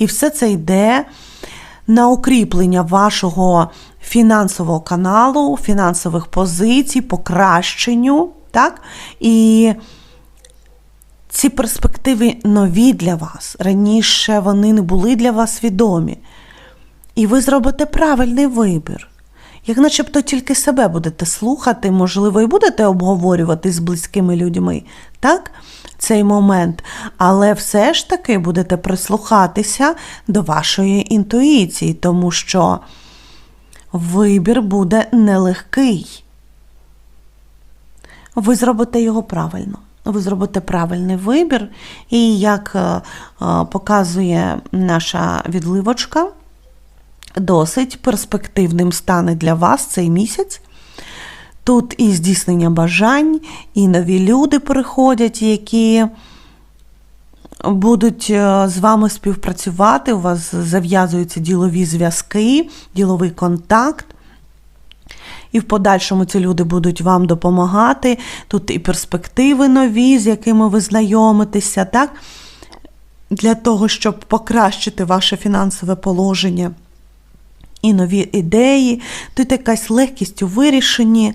І все це йде на укріплення вашого фінансового каналу, фінансових позицій, покращенню. Так? І ці перспективи нові для вас. Раніше вони не були для вас відомі. І ви зробите правильний вибір. Як начебто тільки себе будете слухати, можливо, і будете обговорювати з близькими людьми, так? Цей момент, але все ж таки будете прислухатися до вашої інтуїції, тому що вибір буде нелегкий. Ви зробите його правильно. Ви зробите правильний вибір, і як е, е, показує наша відливочка, досить перспективним стане для вас цей місяць. Тут і здійснення бажань, і нові люди приходять, які будуть е, з вами співпрацювати, у вас зав'язуються ділові зв'язки, діловий контакт. І в подальшому ці люди будуть вам допомагати. Тут і перспективи нові, з якими ви знайомитеся, так? Для того, щоб покращити ваше фінансове положення і нові ідеї, тут якась легкість у вирішенні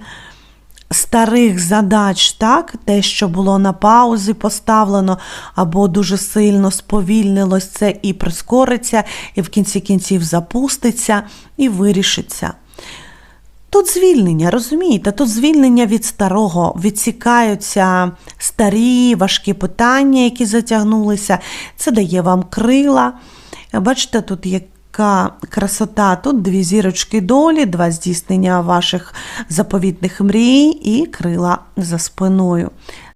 старих задач, так, те, що було на паузі поставлено, або дуже сильно сповільнилось це і прискориться, і в кінці кінців запуститься, і вирішиться. Тут звільнення, розумієте? Тут звільнення від старого, відсікаються старі важкі питання, які затягнулися. Це дає вам крила. Бачите, тут яка красота. Тут дві зірочки долі, два здійснення ваших заповітних мрій і крила за спиною.